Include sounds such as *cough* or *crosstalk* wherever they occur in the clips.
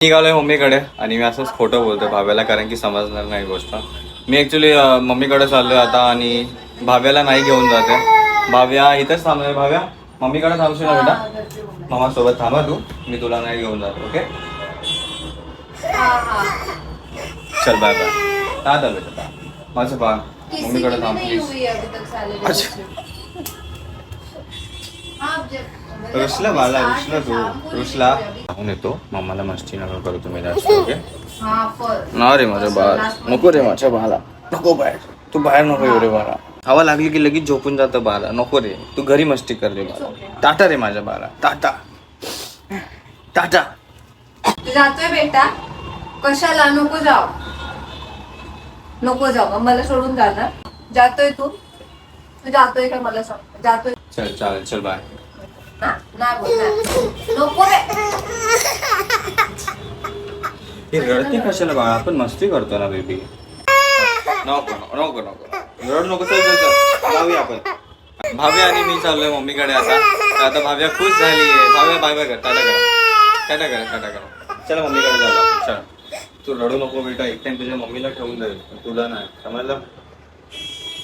निघालोय मम्मीकडे आणि मी असंच खोटं बोलतोय भाव्याला कारण की समजणार नाही गोष्ट. मी ऍक्च्युली मम्मीकडे चाललोय आता आणि भाव्याला नाही घेऊन जाते. भाव्या इथंच थांबलोय. भाव्या मम्मीकडे थांबशील ना बेटा? मामा सोबत थांबा तू. मी तुला नाही घेऊन जातो ओके? चल बाय बाय टाटा बेटा. माझं की मम्मीकडे थांब प्लीज अच्छा. रुसला बाला रुसला तू रुसला. जाऊन येतो मम्माला मस्ती नका करू तुम्ही जास्त ओके हाँ फॉर ना रे माझ्या बाळ नको रे माझ्या बाळा नको बाहेर तू बाहेर नको येऊ रे बाळा हवा लागली की लगेच झोपून जातं बाळा नको रे तू घरी मस्ती कर रे बाळा टाटा रे माझ्या बाळा टाटा टाटा तू जातोय बेटा कशाला नको जाऊ नको जाऊ मला सोडून जाणार जातोय तू तू जातोय का मला सांग जातोय चल चालेल चल बाय नाही बोल नको हे रडते कशाला बाळा? आपण मस्ती करतो ना बेबी नको नको नको रड नको चल चल चल. जाऊया आपण. भाव्या आणि मी चाललोय मम्मीकडे आता. तर आता भाव्या खुश झाली आहे. भाव्या बाय बाय कर. टाटा कर. टाटा कर टाटा कर. चला मम्मीकडे जाऊ चल. तू रडू नको बेटा. एक टाइम तुझ्या मम्मीला ठेवून जाईल तुला नाही. समजलं?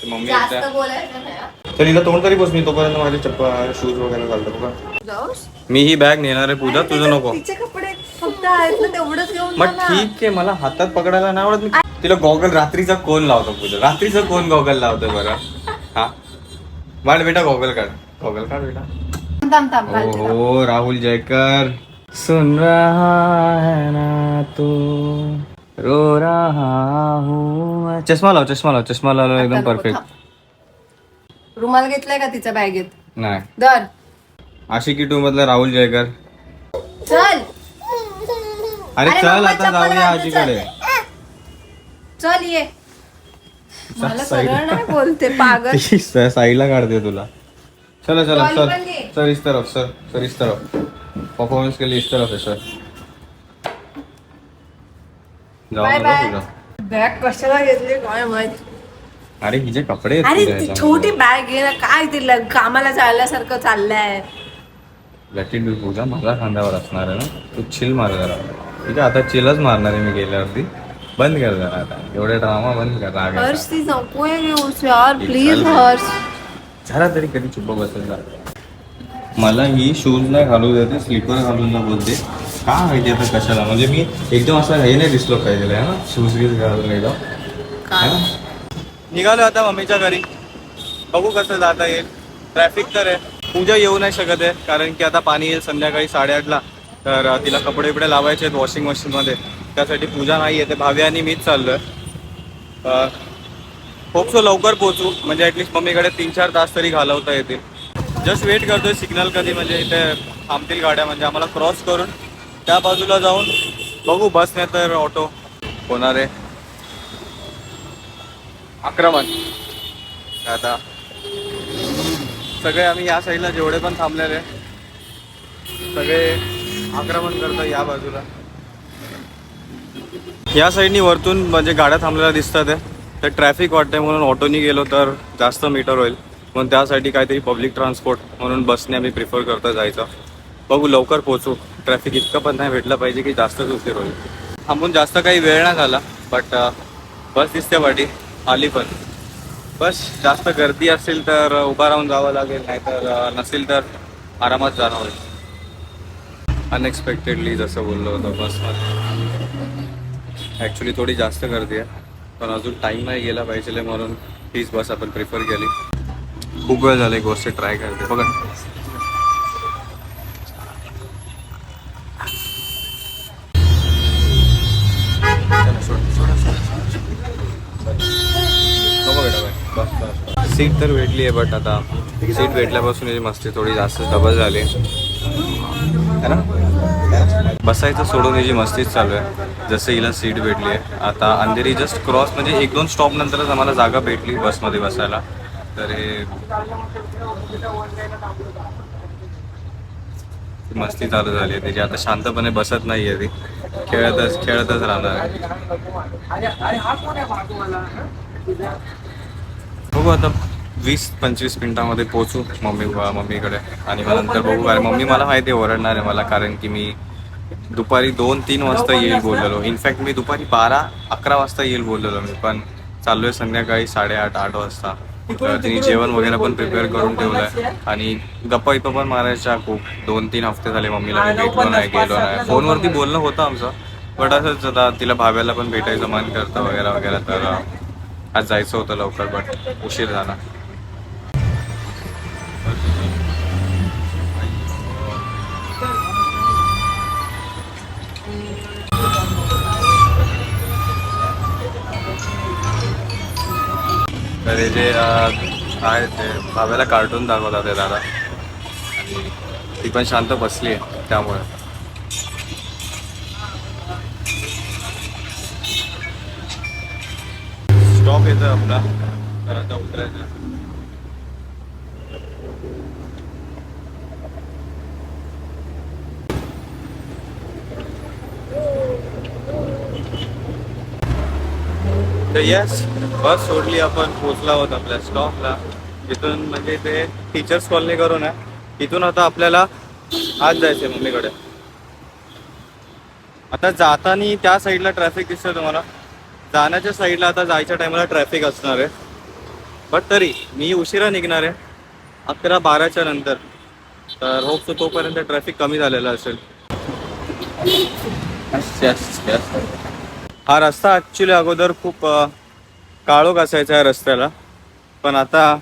मम्मी जास्त एकट्या बोलायचं नाही हा. तर हिला तोंड तरी बस मी तोपर्यंत माझे चप्पल शूज वगैरे घालतो बघा. मी ही बॅग नेणार आहे पूजा तुझं नको. तिचे कपडे फक्त आहेत ना तेवढंच घेऊन मग. ठीक आहे मला हातात पकडायला नाही आवडत. मी तिला गॉगल रात्रीचा कोण लावतो पूजा? रात्रीचा कोण गॉगल लावतो बरं? हा? वाढ बेटा गॉगल काढ. गॉगल काढ बेटा. थांब. हो राहुल जयकर. सुन रहा है ना तू. रो रहा हूँ. चष्मा लाव चष्मा लाव चष्मा लावला एकदम आता नको, परफेक्ट. रुमाल घेतलाय का तिच्या बॅगेत नाही. दर आशिकी टू मधला राहुल जयकर. चल. अरे अरे चल आता चप्पल जाऊया आजीकडे चल. ये. मला सरळ नाही *laughs* बोलते पागल. ती स- साईडला काढते तुला. चलो चलो Trolley सर. घे. सर इस तरफ सर. सर इस तरफ. परफॉर्मेंस के लिए इस तरफ है सर. बाय बाय बॅग कशाला घेतली? काय माहीत? अरे हिचे कपडे आहेत अरे तुझ्या ती ह्याच्यामध्ये. छोटी बॅग आहे ना काय ती लग- कामाला जायल्यासारखं चाललंय. it be पूजा माझा खांद्यावर असणार आहे ना. तू चिल मार जरा. ठीक आहे आता चिलच मारणार आहे मी गेल्यावरती. बंद कर जरा आता. एवढे ड्रामा बंद कर राग हर्ष. ती नकोय घेऊस यार. प्लीज. हर्ष. जरा तरी कधी चुप बसेल जा. मला ही शूज नाही घालू देते स्लीपर घालून ना बोलते. का माहिती आता कशाला? म्हणजे मी एकदम असं हे नाही दिसलो पाहिजे आहे ना? शूज वीज घालून एकदम. ना? निघालो आता मम्मीच्या घरी. बघू कसं जाता येईल. ट्रॅफिक तर आहे. पूजा येऊ नाही शकत आहे कारण की आता पाणी येईल संध्याकाळी साडेआठला. तर तिला कपडे बिपडे लावायचे आहेत वॉशिंग मशीनमध्ये त्यासाठी पूजा नाही येते. भावी आणि मीच चाललोय. अं, होप सो लवकर पोहोचू. म्हणजे ॲटलिस्ट मम्मीकडे तीन चार तास तरी घालवता येतील. जस्ट वेट करतोय सिग्नल कधी म्हणजे इथे थांबतील गाड्या. म्हणजे आम्हाला क्रॉस करून त्या बाजूला जाऊन बघू बस नाही तर ऑटो होणार आहे. आक्रमण. आता सगळे आम्ही या साईडला जेवढे पण थांबलेले सगळे आक्रमण करतो या बाजूला. या साईडनी वरतून म्हणजे गाड्या थांबलेल्या दिसतात आहे. तर ट्रॅफिक वाटते म्हणून ऑटोनी गेलो तर जास्त मीटर होईल. म्हणून त्यासाठी काहीतरी पब्लिक ट्रान्सपोर्ट म्हणून बसने आम्ही प्रिफर करतो जायचं. बघू लवकर पोहोचू. ट्रॅफिक इतकं पण नाही भेटलं पाहिजे की जास्तच उशीर होईल. थांबून जास्त काही वेळ नाही झाला बट बस दिसते वाटी आली पण. बस जास्त गर्दी असेल तर उभा राहून जावं लागेल नाहीतर नसेल तर आरामात जाणं होईल. अनएक्सपेक्टेडली जसं बोललो होतं बसमध्ये ॲक्च्युली थोडी जास्त गर्दी आहे पण अजून टाईम नाही गेला पाहिजे म्हणून हीच बस आपण प्रिफर केली. खूप वेळ झाला एक गोष्ट ट्राय करते. बघा. सीट तर भेटली आहे बट आता सीट भेटल्यापासून याची मस्ती थोडी जास्त डबल झाली. है ना? बसायचं सोडून याची मस्तीच चालू आहे जसं हिला सीट भेटली आहे. आता अंधेरी जस्ट क्रॉस म्हणजे एक दोन स्टॉप नंतरच आम्हाला जागा भेटली बसमध्ये बसायला. तर हे मस्ती चालू झाली आहे त्याची आता शांतपणे बसत नाही आहे ती. खेळतच खेळतच राहणार आहे. बघू आता. वीस पंचवीस मिनिटामध्ये पोहोचू मम्मी मम्मीकडे. आणि मग नंतर बघू कारण मम्मी मला माहिती आहे ओरडणार आहे मला कारण की मी दुपारी दोन तीन वाजता येईल बोललेलो. इनफॅक्ट मी दुपारी बारा अकरा वाजता येईल बोललेलो मी पण चाललोय संध्याकाळी साडेआठ आठ वाजता. तर तिने जेवण वगैरे पण प्रिपेअर करून ठेवलंय. आणि गप्पा इथं पण मारायच्या खूप. दोन तीन हफ्ते झाले मम्मीला मी भेटलो नाही गेलो नाही. फोनवरती बोलणं होतं आमचं. बट असंच आता तिला भाव्याला पण भेटायचं मन करतं वगैरे वगैरे तर आज जायचं होतं लवकर बट उशीर झाला. तरी जे आहे ते भाव्याला कार्टून दाखवतात ते दादा. आणि ती पण शांत बसली आहे त्यामुळे. स्टॉप येतोय आपला. तर आता तर येस बस सोडली आपण पोचला आहोत आपल्या स्टॉपला तिथून म्हणजे ते टीचर्स कॉलनी करून आहे. तिथून आता आपल्याला आज जायचंय मम्मीकडे. आता जाताना त्या साईडला ट्रॅफिक दिसतोय तुम्हाला. जाण्याच्या साईडला आता जायच्या टायमाला ट्रॅफिक असणार आहे. बट तरी मी उशिरा निघणार आहे. अकरा बाराच्या नंतर. तर होप तोपर्यंत ट्रॅफिक कमी झालेलं असेल. हा रस्ता ॲक्च्युली अगोदर खूप काळोख असायचा या रस्त्याला. पण आता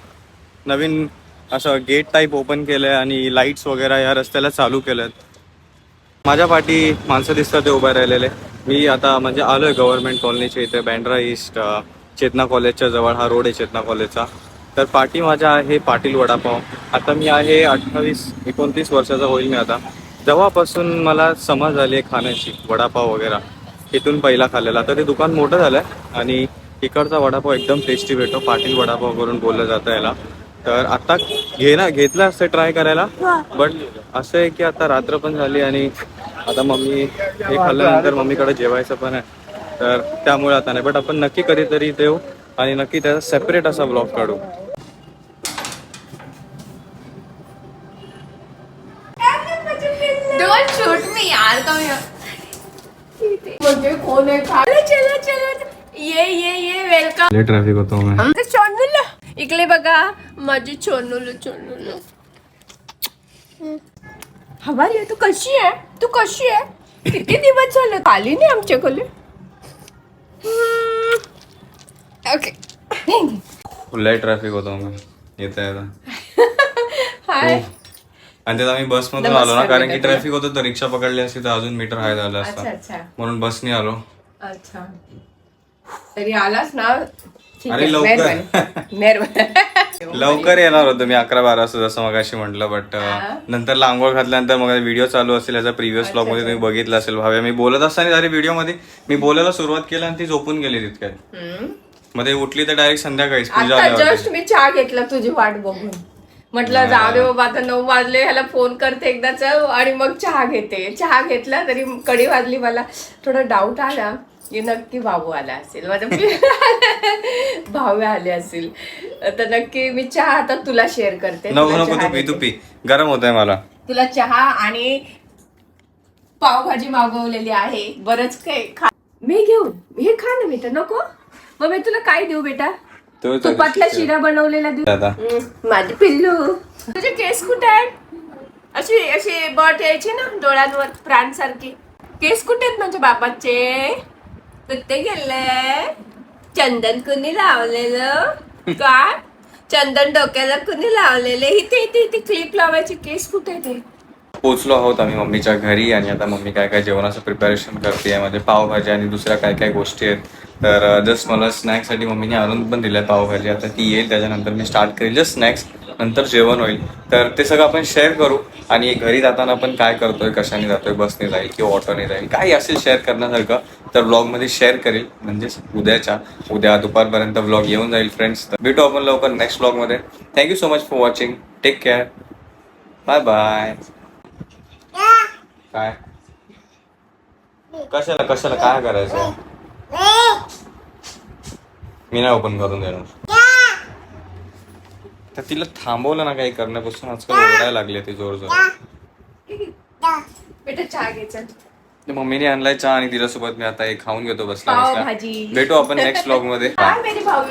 नवीन असं गेट टाईप ओपन केलं आहे आणि लाईट्स वगैरे या रस्त्याला चालू केल्या. आहेत माझ्या पाठी माणसं दिसतात ते उभे राहिलेले. मी आता म्हणजे आलोय गव्हर्नमेंट कॉलनीच्या इथे बँड्रा ईस्ट चेतना कॉलेजच्या जवळ हा रोड आहे चेतना कॉलेजचा तर पाठी माझ्या आहे पाटील वडापाव. आता मी आहे अठ्ठावीस एकोणतीस वर्षाचा होईल मी आता. जेव्हापासून मला समज आली आहे खाण्याची वडापाव वगैरे. इथून पहिला खाल्लेला. तर ते दुकान मोठं झालं आहे आणि इकडचा वडापाव एकदम टेस्टी भेटतो. पाटील वडापाव करून बोललं जातं याला. तर आता घेणं घेतलं असतं ट्राय करायला बट असं आहे की आता रात्र पण झाली आणि आता मम्मी हे खाल्ल्यानंतर मम्मीकडे जेवायचं पण आहे. तर त्यामुळे आता नाही बट आपण नक्की कधीतरी येऊ आणि नक्की त्याचा सेपरेट असा ब्लॉग काढू. डोंट शूट मी यार कमी म्हणजे कोण आहे काय चलो चलो ये ये ये वेलकम ट्रॅफिक होतो आमचं चोनूल इकडे बघा माझी चोनूल चोनूल हवा रे तू कशी आहे? तू कशी आहे? किती दिवस झाले? आली नाही आमच्याकडे? ओके फुल ट्रॅफिक होतो मग. येता येता. हाय आणि त्यात आम्ही बसमधून आलो ना कारण की. ट्रॅफिक होतं तर रिक्षा पकडली असती तर अजून मीटर हाय झालं असतं. म्हणून बसने आलो. अच्छा. तरी आलास ना ठीक अरे आहे, लवकर. मेहरबानी. मेहरबानी *laughs* लवकर येणार होतो मी अकरा बारा वाजता जसं मग अशी म्हटलं बट हा. नंतर आंघोळ घातल्यानंतर मग व्हिडिओ चालू असेल याचा प्रिव्हियस ब्लॉगमध्ये तुम्ही बघितलं असेल भाव्या मी बोलत असताना अरे व्हिडिओमध्ये मी बोलायला सुरुवात केली आणि ती झोपून गेली तितक्यात हम्म. मध्ये उठली तर डायरेक्ट संध्याकाळीच पूजा आता आल्यावरती. जस्ट मी चहा घेतला तुझी वाट बघून म्हटलं जाऊ दे बाबा आता नऊ वाजले ह्याला फोन करते एकदाच आणि मग चहा घेते. चहा घेतला तरी कडी वाजली मला. थोडा डाऊट आला की नक्की भाऊ आला असेल. माझा *laughs* भाऊ आले असतील तर नक्की मी चहा आता तुला शेअर करते. नको तुला नको चहा तू पी तू घेते. पी. गरम होत आहे मला. तुला चहा आणि पावभाजी मागवलेली आहे. बरंच काही खा मी घेऊन हे खा ना बेटा. नको? मग मी तुला काय देऊ बेटा? तो तुपातला शिरा बनवलेला हम्म, माझे पिल्लू. तुझे केस कुठे आहेत? अशी अशी बट यायची ना डोळ्यांवर प्राणसारखी. केस कुठे आहेत माझ्या बाबाचे? कुठे गेले? चंदन कुणी लावलेलं? का चंदन डोक्याला कुणी लावलेले? इथे इथे इथे क्लिप लावायची. केस कुठे आहेत हे? पोचलो आहोत आम्ही मम्मीच्या घरी आणि आता मम्मी काय काय जेवणाचं प्रिपरेशन करते यामध्ये पावभाजी आणि दुसऱ्या काय काय गोष्टी आहेत. तर जस्ट मला स्नॅक्ससाठी मम्मीने आणून पण दिल्या पावभाजी. आता ती येईल त्याच्यानंतर मी स्टार्ट करेल. जस्ट स्नॅक्स नंतर जेवण होईल. तर ते सगळं आपण शेअर करू. आणि घरी जाताना आपण काय करतोय कशाने जातोय बसने जाईल किंवा ऑटोने जाईल काही असेल शेअर करण्यासारखं तर ब्लॉगमध्ये शेअर करेल. म्हणजेच उद्याच्या उद्या दुपारपर्यंत ब्लॉग येऊन जाईल फ्रेंड्स तर भेटू आपण लवकर नेक्स्ट ब्लॉगमध्ये thank you so much for watching take care bye bye काय? कशाला कशाला काय करायचं? मी नाही ओपन करून देणार. तर तिला थांबवलं ना काही करण्यापासून आजकाल ओरडायला लागली ती जोर जोर बेटा चहा घे चल. तर मम्मीने आणलाय चहा आणि तिच्यासोबत मी आता एक खाऊन घेतो बसला. भेटू आपण नेक्स्ट ब्लॉगमध्ये. हाय मेरी भाऊ